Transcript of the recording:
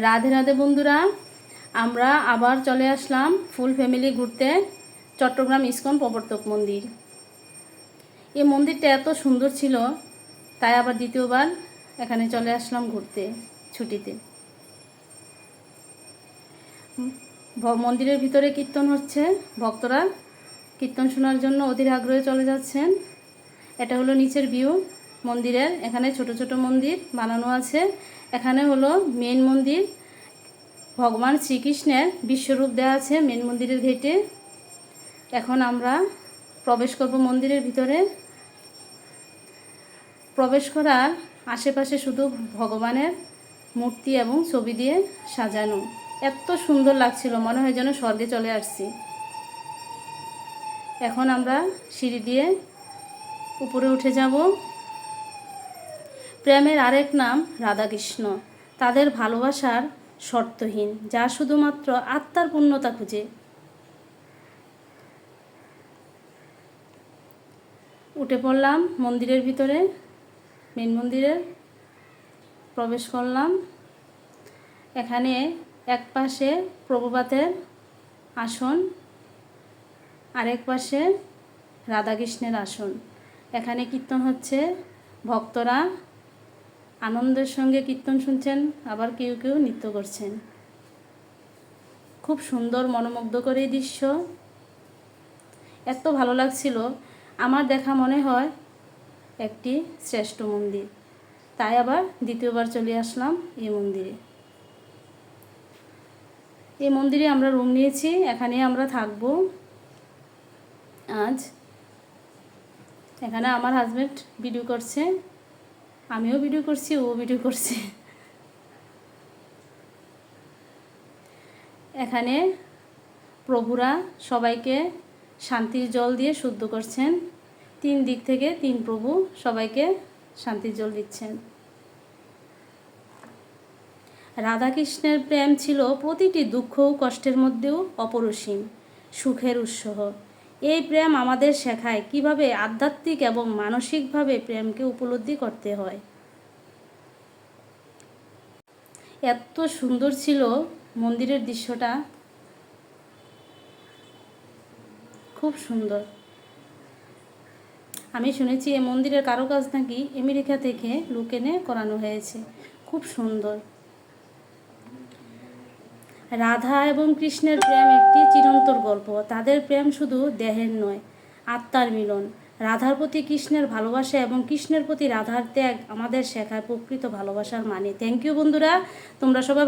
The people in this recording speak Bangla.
রাধে রাধে বন্ধুরা, আমরা আবার চলে আসলাম ফুল ফ্যামিলি ঘুরতে চট্টগ্রাম ইস্কন প্রবর্তক মন্দির। এই মন্দিরটা এত সুন্দর ছিল, তাই আবার দ্বিতীয়বার এখানে চলে আসলাম ঘুরতে, ছুটিতে। মন্দিরের ভিতরে কীর্তন হচ্ছে, ভক্তরা কীর্তন শোনার জন্য অধীর আগ্রহে চলে যাচ্ছেন। এটা হলো নিচের ভিউ মন্দিরের। এখানে ছোট ছোট মন্দির বানানো আছে। এখানে হলো মেন মন্দির। ভগবান শ্রীকৃষ্ণের বিশ্বরূপ দেওয়া আছে মেন মন্দিরের ঘেটে এখন আমরা প্রবেশ করব মন্দিরের ভিতরে। প্রবেশ করার আশেপাশে শুধু ভগবানের মূর্তি এবং ছবি দিয়ে সাজানো। এত সুন্দর লাগছিল, মনে হয় যেন স্বর্গে চলে আসছি। এখন আমরা সিঁড়ি দিয়ে উপরে উঠে যাব। প্রেমের আরেক নাম রাধাকৃষ্ণ। তাদের ভালোবাসার শর্তহীন, যা শুধুমাত্র আত্মার পূর্ণতা খুঁজে। উঠে পড়লাম মন্দিরের ভিতরে, মেন মন্দিরে প্রবেশ করলাম। এখানে এক পাশে প্রভুপাতের আসন, আরেক পাশে রাধাকৃষ্ণের আসন। এখানে কীর্তন হচ্ছে ভক্তরা আনন্দের সঙ্গে কীর্তন শুনছেন, আবার কেউ কেউ নৃত্য করছেন। খুব সুন্দর, মনোমুগ্ধকর এই দৃশ্য। এত ভালো লাগছিল। আমার দেখা মনে হয় একটি শ্রেষ্ঠ মন্দির। তাই আবার দ্বিতীয়বার চলে আসলাম এই মন্দিরে। এই মন্দিরে আমরা রুম নিয়েছি, এখানে আমরা থাকব আজ। এখানে আমার হাজব্যান্ড ভিডিও করছে। আমিও ভিডিও করছি, ও ভিডিও করছে। এখানে প্রভুরা সবাইকে শান্তির জল দিয়ে শুদ্ধ করছেন। তিন দিক থেকে তিন প্রভু সবাইকে শান্তির জল দিচ্ছেন। রাধাকৃষ্ণের প্রেম ছিল প্রতিটি দুঃখ ও কষ্টের মধ্যেও অপরসীম, সুখের উৎসহ এই প্রেম আমাদের শেখায় কীভাবে আধ্যাত্মিক এবং মানসিকভাবে প্রেমকে উপলব্ধি করতে হয়। এত সুন্দর ছিল মন্দিরের দৃশ্যটা। খুব সুন্দর। আমি শুনেছি এই মন্দিরের কারুকাজ নাকি আমেরিকা থেকে লুকেনে করানো হয়েছে। খুব সুন্দর। রাধা এবং কৃষ্ণের প্রেম একটি চিরন্তর গল্প। তাদের প্রেম শুধু দেহের নয়, আত্মার মিলন। রাধার প্রতি কৃষ্ণের ভালোবাসা এবং কৃষ্ণের প্রতি রাধার ত্যাগ আমাদের শেখায় প্রকৃত ভালোবাসার মানে। থ্যাংক ইউ বন্ধুরা, তোমরা সবাই